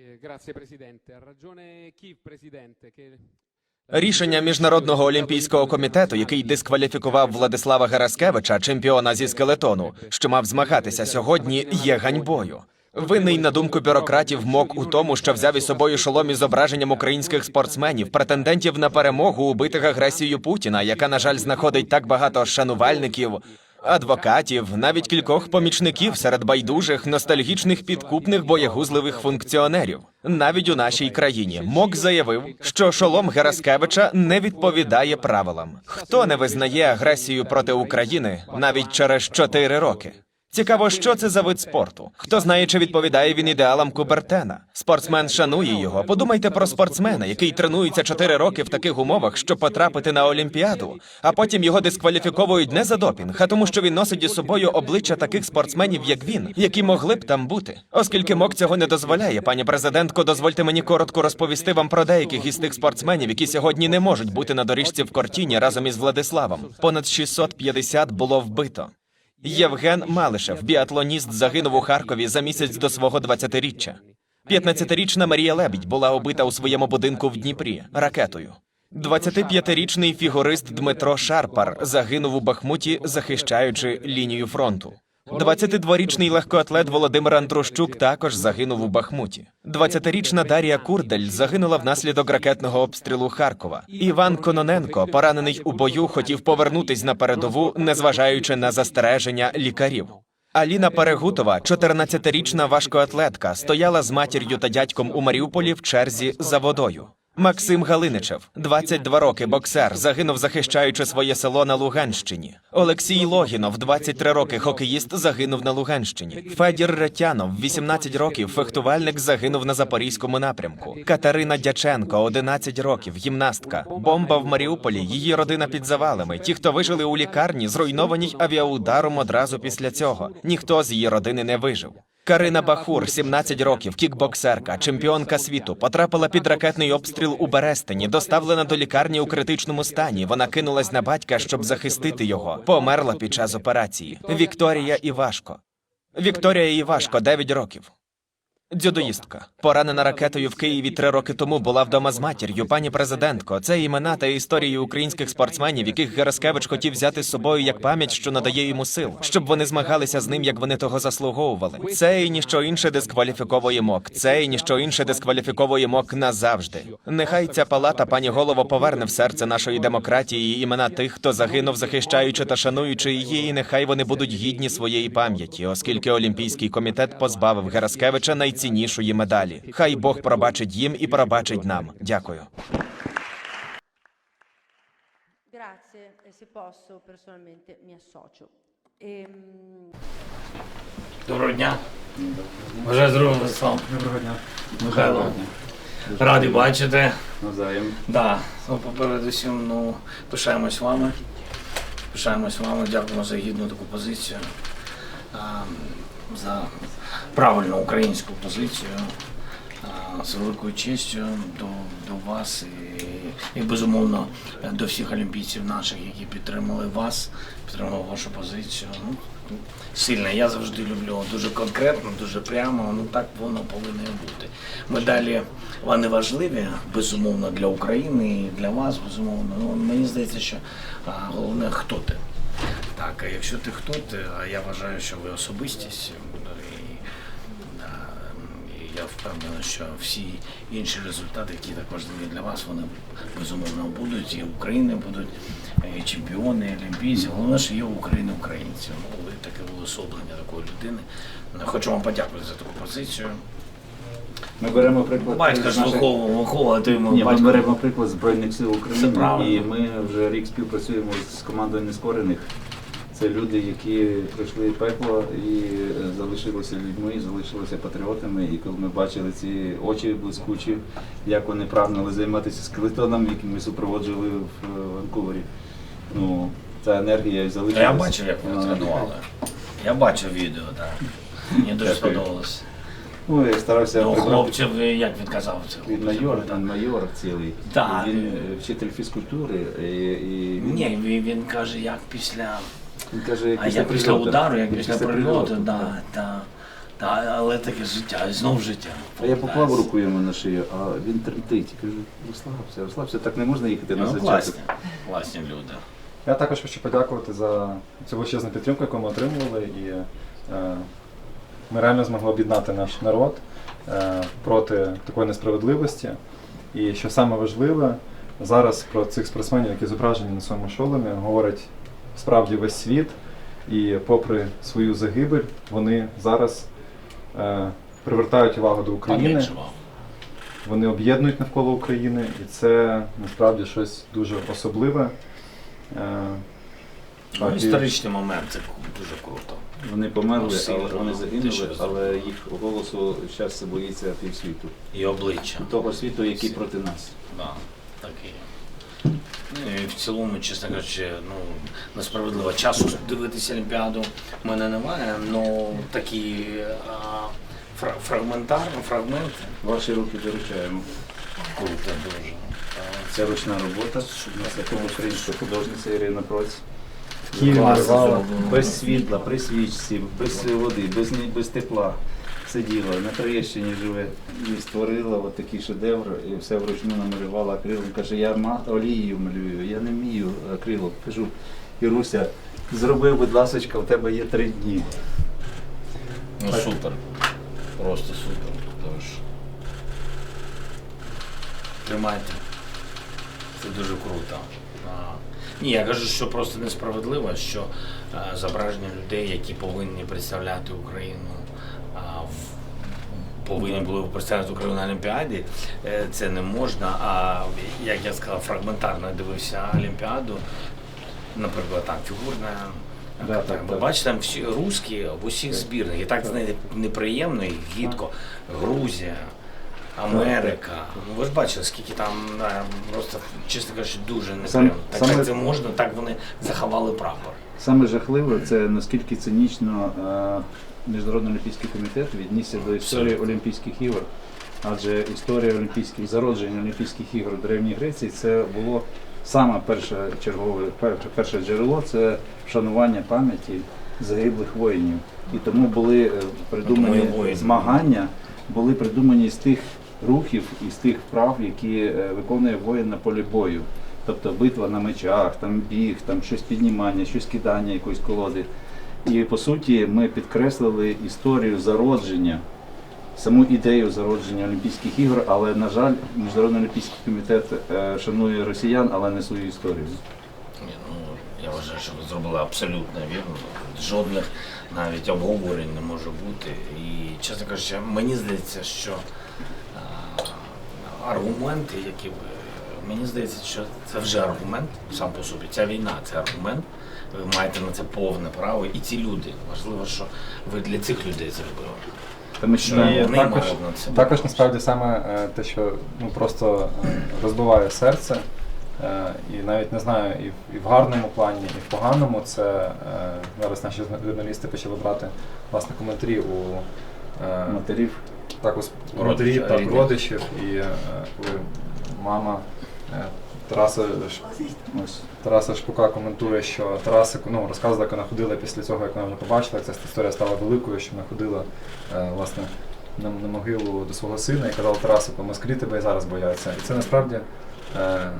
Eh, Grazie Presidente. Ragione Kiev, Presidente, Рішення міжнародного олімпійського комітету, який дискваліфікував Владислава Гераскевича, чемпіона зі скелетону, що мав змагатися сьогодні, є ганьбою. Винний на думку бюрократів МОК у тому, що взяв із собою шолом із зображенням українських спортсменів, претендентів на перемогу, убитих агресією Путіна, яка, на жаль, знаходить так багато шанувальників, адвокатів, навіть кількох помічників серед байдужих, ностальгічних підкупних боєгузливих функціонерів. Навіть у нашій країні МОК заявив, що шолом Гераскевича не відповідає правилам. Хто не визнає агресію проти України навіть через чотири роки? Цікаво, що це за вид спорту. Хто знає, чи відповідає він ідеалам Кубертена? Спортсмен шанує його. Подумайте про спортсмена, який тренується 4 роки в таких умовах, щоб потрапити на Олімпіаду, а потім його дискваліфіковують не за допінг, а тому, що він носить із собою обличчя таких спортсменів, як він, які могли б там бути. Оскільки МОК цього не дозволяє, пані президентко, дозвольте мені коротко розповісти вам про деяких із тих спортсменів, які сьогодні не можуть бути на доріжці в Кортіні разом із Владиславом. Понад 650 було вбито. Євген Малишев, біатлоніст, загинув у Харкові за місяць до свого 20-річчя. 15-річна Марія Лебідь була убита у своєму будинку в Дніпрі ракетою. 25-річний фігурист Дмитро Шарпар загинув у Бахмуті, захищаючи лінію фронту. 22-річний легкоатлет Володимир Андрущук також загинув у Бахмуті. 20-річна Дар'я Курдель загинула внаслідок ракетного обстрілу Харкова. Іван Кононенко, поранений у бою, хотів повернутись на передову, незважаючи на застереження лікарів. Аліна Перегутова, 14-річна важкоатлетка, стояла з матір'ю та дядьком у Маріуполі в черзі за водою. Максим Галиничев, 22 роки, боксер, загинув, захищаючи своє село на Луганщині. Олексій Логінов, 23 роки, хокеїст, загинув на Луганщині. Федір Ретянов, 18 років, фехтувальник, загинув на запорізькому напрямку. Катерина Дяченко, 11 років, гімнастка. Бомба в Маріуполі, її родина під завалами. Ті, хто вижили у лікарні, зруйновані авіаударом одразу після цього. Ніхто з її родини не вижив. Карина Бахур, 17 років, кікбоксерка, чемпіонка світу, потрапила під ракетний обстріл у Берестині, доставлена до лікарні у критичному стані. Вона кинулась на батька, щоб захистити його. Померла під час операції. Вікторія Івашко. Вікторія Івашко, 9 років. Дзюдоїстка, поранена ракетою в Києві три роки тому, була вдома з матір'ю. Пані президентко, це імена та історії українських спортсменів, яких Гераскевич хотів взяти з собою як пам'ять, що надає йому сил, щоб вони змагалися з ним, як вони того заслуговували. Це і ніщо інше дискваліфіковує МОК. Це і ніщо інше дискваліфіковує МОК назавжди. Нехай ця палата, пані голово, поверне в серце нашої демократії імена тих, хто загинув, захищаючи та шануючи її, і нехай вони будуть гідні своєї пам'яті, оскільки Олімпійський комітет позбавив Гераскевича найціннішої медалі. Хай Бог пробачить їм і пробачить нам. Дякую. Grazie e se posso personalmente mi associo. Ehm, Доброго дня. Бажаю здоров'я, Владислав. Доброго дня. Михайло. Радий бачити. Навзаєм. Да. Ну, попередусім, ну, пишаємось вами. Пишаємось вами, дякуємо за гідну таку позицію. А, за правильну українську позицію. З великою честю до, до вас і, і безумовно до всіх олімпійців наших, які підтримали вас, підтримали вашу позицію. Ну, сильно. Я завжди люблю дуже конкретно, дуже прямо. Ну так воно повинно бути. Медалі вони важливі, безумовно, для України і для вас, безумовно. Ну, мені здається, що головне, хто ти. Так, а якщо ти хто ти, а я вважаю, що ви особистість. І, і я впевнений, що всі інші результати, які так важливі для вас, вони безумовно будуть. І України будуть, і чемпіони, і олімпійці. Головне, що є у України українці. Ну, ви таке уособлення такої людини. Хочу вам подякувати за таку позицію. Ми беремо приклад. Батька з ж виховував, виховувати йому Ні, ми беремо приклад Збройних сил України, і ми вже рік співпрацюємо з командою нескорених. Це люди, які пройшли пекло і е, залишилися людьми, залишилися патріотами. І коли ми бачили ці очі блискучі, як вони прагнули займатися скелетоном, які ми супроводжували в е, Ванкувері. Ну, ця енергія і залишилася. Я бачив, як ви Вона- тренували. Я бачив відео, так. Мені дуже сподобалось. Ну, я старався Ну, хлопців, як він казав, це Він майор, він майор цілий. Так. Він е, вчитель фізкультури. І, і він, Ні, він каже, як після. Він каже, А як після прильоту. удару, як після прильоту, прильоту, да, та. Та, але таке життя, знов життя. А я поклав руку йому на шию, а він тремтить. Кажу, розслабся, розслабся, так не можна їхати на Ну, зачаток. класні, класні люди. Я також хочу подякувати за цю величезну підтримку, яку ми отримували, і е, ми реально змогли об'єднати наш народ е, проти такої несправедливості. І що саме важливе, зараз про цих спортсменів, які зображені на своєму шоломі, говорить справді весь світ. І попри свою загибель, вони зараз е, привертають увагу до України. Вони об'єднують навколо України, і це насправді щось дуже особливе. Е, Ну, історичний момент, це дуже круто. Вони померли, Ну, але вони ну, загинули, але їх голосу зараз боїться півсвіту. І обличчя. Того світу, який проти нас. Да, так і є. Ну, і в цілому, чесно кажучи, ну, несправедливо. Часу дивитися Олімпіаду в мене немає, але такі фрагментарні фрагменти Ваші руки доручаємо. круто дуже. Це ручна робота. Це українська художниця Ірина Проць. Класно Без світла, при свічці, без води, без, без тепла. Сиділа, на Троєщині живе. І створила от такий шедевр, і все вручну намалювала акрилом. Каже, я олією малюю, я не вмію акрилом. Кажу, Іруся, зроби, будь ласочка, у тебе є три дні. Ну супер. Просто супер. Тож. Тримайте. Це дуже круто. А, Ні, я кажу, що просто несправедливо, що е, зображення людей, які повинні представляти Україну, а, повинні були представити Україну на Олімпіаді, е, це не можна. А як я сказав, фрагментарно дивився Олімпіаду, наприклад, там фігурна. Да, так, так, ви так. бачите, там всі русські в усіх збірних. І так знаєте, неприємно і гідко. Грузія, Америка. Ну ви ж бачили, скільки там е, просто, чесно кажучи, дуже неприємно. Так, саме- так це можна, так вони заховали прапор. Саме жахливе це наскільки цинічно е, Міжнародний олімпійський комітет віднісся до історії Олімпійських ігор. Адже історія олімпійських зароджень Олімпійських ігор в Древній Греції це було саме перше чергове, перше, перше джерело це вшанування пам'яті загиблих воїнів. І тому були е, придумані Тому воїни. змагання, були придумані з тих рухів і з тих вправ, які е, виконує воїн на полі бою. Тобто битва на мечах, там біг, там щось піднімання, щось кидання якоїсь колоди. І по суті ми підкреслили історію зародження, саму ідею зародження Олімпійських ігор, але, на жаль, Міжнародний олімпійський комітет е, шанує росіян, але не свою історію. Ні, ну, я вважаю, що ви зробили абсолютно вірно. Жодних навіть обговорень не може бути. І, чесно кажучи, мені здається, що аргументи, які ви. Мені здається, що це вже аргумент сам по собі. Ця війна це аргумент. Ви маєте на це повне право. І ці люди. Важливо, що ви для цих людей зробили. Тому Що І вони також, на це. також насправді саме е, те, що ну, просто е, розбиває серце, е, і навіть не знаю, і в, і в гарному плані, і в поганому, це зараз наші журналісти почали брати власне коментарі у матерів так, ось Родичів, так, рідних. родичів, і е, коли мама е, Тараса Ш- ось Тараса Шпука коментує, що Тараса ну, розказувала, як вона ходила після цього, як вона вже побачила, як ця історія стала великою, що вона ходила е, власне, на, на могилу до свого сина і казала Тарасику, Москві тебе і зараз бояться. І це насправді, е,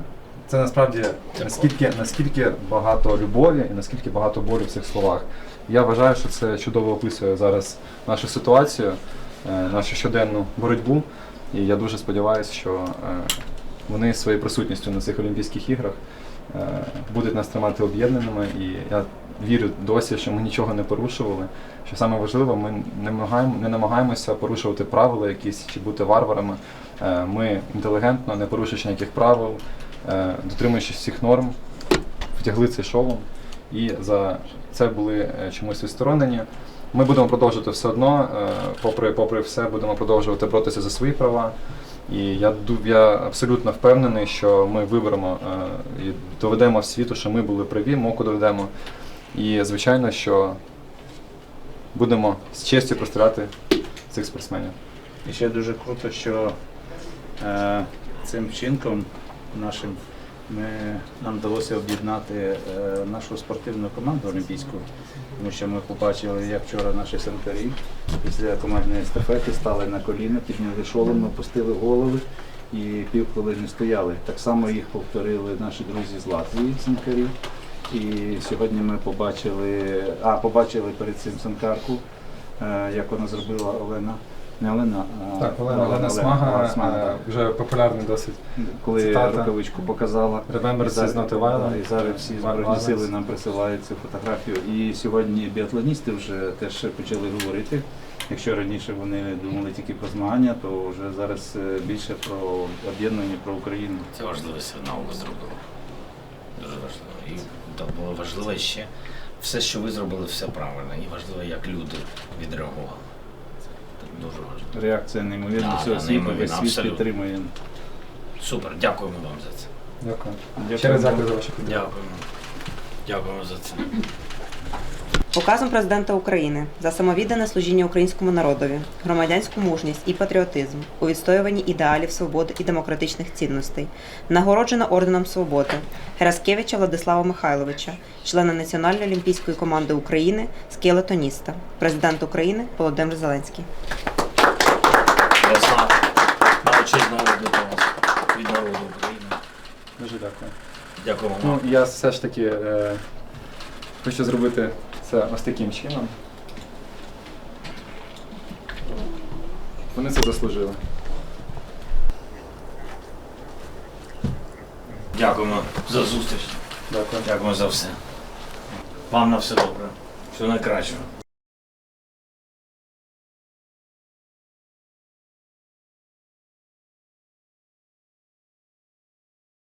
це насправді наскільки, наскільки багато любові і наскільки багато болю в цих словах. Я вважаю, що це чудово описує зараз нашу ситуацію, нашу щоденну боротьбу. І я дуже сподіваюся, що е, вони своєю присутністю на цих Олімпійських іграх е, будуть нас тримати об'єднаними. І я вірю досі, що ми нічого не порушували. Що саме важливо, ми не намагаємося порушувати правила якісь чи бути варварами. Е, Ми інтелігентно, не порушуючи ніяких правил, е, дотримуючись всіх норм, втягли цей шолом і за це були е, чомусь відсторонені. Ми будемо продовжувати все одно, е, попри, попри все, будемо продовжувати боротися за свої права. І я, я абсолютно впевнений, що ми виберемо е, і доведемо світу, що ми були праві, моку доведемо. І звичайно, що будемо з честю представляти цих спортсменів. І ще дуже круто, що е, цим вчинком нашим ми, нам вдалося об'єднати е, нашу спортивну команду олімпійську, тому що ми побачили, як вчора наші санкарі після командної естафети стали на коліна, підняли шолом, опустили голови і пів хвилини стояли. Так само їх повторили наші друзі з Латвії, санкарі. І сьогодні ми побачили, а побачили перед цим санкарку, е, як вона зробила Олена. Не Олена, а Так, Олена, Олена, Олена Олена Смага, е, так. вже популярний досить. коли цитата. рукавичку показала. Remember І зараз- not a да, І зараз всі збройні Violence. сили нам присилають цю фотографію. І сьогодні біатлоністи вже теж почали говорити. Якщо раніше вони думали тільки про змагання, то вже зараз е, більше про об'єднання про Україну. Це важливий сигнал ви зробили. Дуже важливо. І так було важливо ще все, що ви зробили, все правильно. І важливо, як люди відреагували. Реакція неймовірна Да, всього да, світу, неймовірна, весь світ абсолютно. підтримує. Супер, дякуємо вам за це. Дякую. Дякую. Ще раз дякую за вашу підтримку. Дякуємо. Дякуємо за це. Указом президента України за самовіддане служіння українському народові, громадянську мужність і патріотизм у відстоюванні ідеалів свободи і демократичних цінностей, нагороджено орденом свободи Гераскевича Владислава Михайловича, члена Національної олімпійської команди України, скелетоніста, президент України Володимир Зеленський. Ярослав, величезного до вас від народу України. Дуже дякую. Дякуємо Ну, я все ж таки е, хочу зробити це ось таким чином. Вони це заслужили. Дякуємо за зустріч. Дякую. Дякуємо за все. Вам на все добре. Всього найкращого.